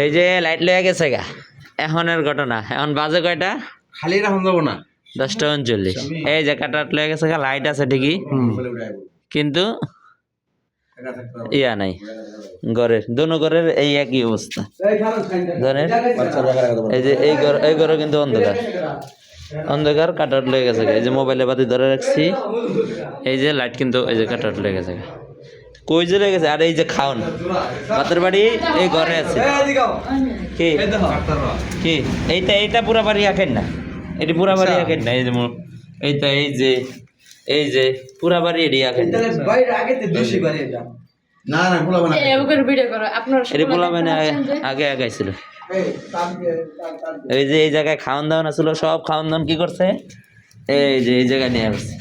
এই যে লাইট লয়ে গেছে গা। এখনের ঘটনা। এখন বাজে কয়টা? খালি রাখুন যাব না। দশটা উনচল্লিশ। এই যে কাটাট লয়ে গেছে গা লাইট আছে ঠিকই। কিন্তু ইয়া নাই। ঘরের দোনো ঘরের এই একই অবস্থা। এই যে এই ঘর এই ঘরে কিন্তু অন্ধকার। অন্ধকার কাটাট লেগে গেছে গা। এই যে মোবাইলে বাতি ধরে রাখছি। এই যে লাইট কিন্তু এই যে কাটাট লেগে গেছে গা। কই যে লেগে গেছে? আর এই যে খাওন। বাতের বাড়ি এই ঘরে আছে। কি? কি? এইটা এইটা পুরা বাড়ি আঁকেন না? এটি পুরা বাড়ি আঁকেন না? এই যে এইটা এই যে এই যে পুরা বাড়ি এটি আঁকেন না? না না খোলা না। এবার ভিডিও করো আপনার এটি পোলা মানে আগে আগাইছিল। এই যে এই জায়গায় খাওয়ান দাওয়ান আছিল সব খাওয়ান দাওয়ান কি করছে? এই যে এই জায়গায় নিয়ে আসছে।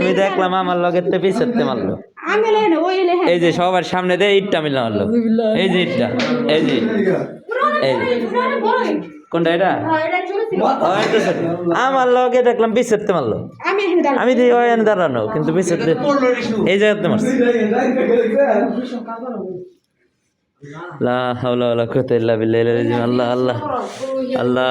এনে দেখলাম আমার লগের তে পিছতে মারলো আমি এই যে, সবার সামনে দিয়ে ইটটা মিলে এই যে, ইটটা। এই যে এই যে। কোনটা এটা? ও, এটা আমার লগে দেখলাম পিছতে মারলো। আমি এখানে আমি দিয়ে ওই এনে দাঁড়ানো কিন্তু পিছতে এই জায়গাতে মারছে। লা হাওলা ওয়ালা কুওয়াতা ইল্লা বিল্লাহ আল্লাহ আল্লাহ। আল্লাহ।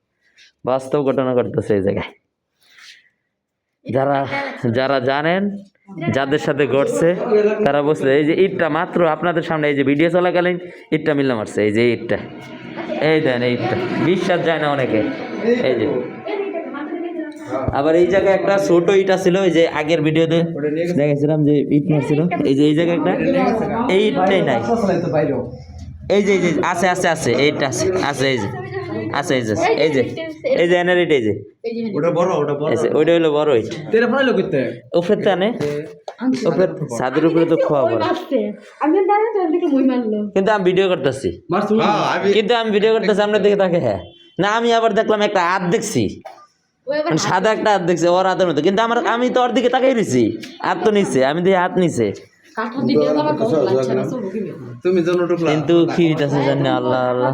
বাস্তব ঘটনা ঘটতেছে এই জায়গায়। যারা যারা জানেন, যাদের সাথে ঘটছে, তারা বুঝছে এই যে ইটটা মাত্র আপনাদের সামনে এই যে ভিডিও চলাকালীন ইটটা মিললে মারছে, এই যে ইটটা। এই দেন, এই ইটটা। বিশ্বাস যায় না অনেকে। এই যে। আবার এই জায়গায় একটা ছোট ইটা ছিল এই যে আগের ভিডিওতে দেখেছিলাম যে ইট মারছিল। এই যে, এই জায়গায় একটা এই ইটটাই নাই। এই যে এই যে, আছে আছে আছে, এইটা আছে আছে, এই যে। আছে এই যে এই যে এই যে এনার এই যে ওটা বড় ওটা বড়। এই যে, হলো বড় ইট তেরা পড়াইলো করতে উপরে টানে উপরে ছাদের উপরে তো খোয়া বড়। আমি দাঁড়া তো দিকে মই মারলো। কিন্তু আমি ভিডিও করতেছি। হ্যাঁ আমি কিন্তু আমি ভিডিও করতেছি আপনার দিকে তাকে হ্যাঁ। না আমি আবার দেখলাম একটা হাত দেখছি। ওই মানে সাদা একটা হাত দেখছি ওর হাতের মতো কিন্তু আমার আমি তো ওর দিকে তাকাই রয়েছি হাত তো নিচে আমি দিয়ে হাত নিচে। কিন্তু কি আছে জানি আল্লাহ আল্লাহ।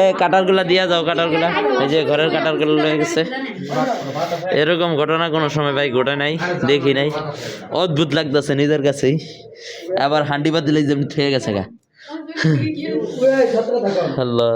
এ কাটারগুলা দিয়া যাও কাটারগুলা এই যে ঘরের কাটারগুলো গেছে। এরকম ঘটনা কোনো সময় ভাই ঘটে নাই দেখি নাই। অদ্ভুত লাগতেছে নিজের কাছেই। আবার হান্ডি বাদ দিলে যেমন খেয়ে গেছে গা। আল্লাহ।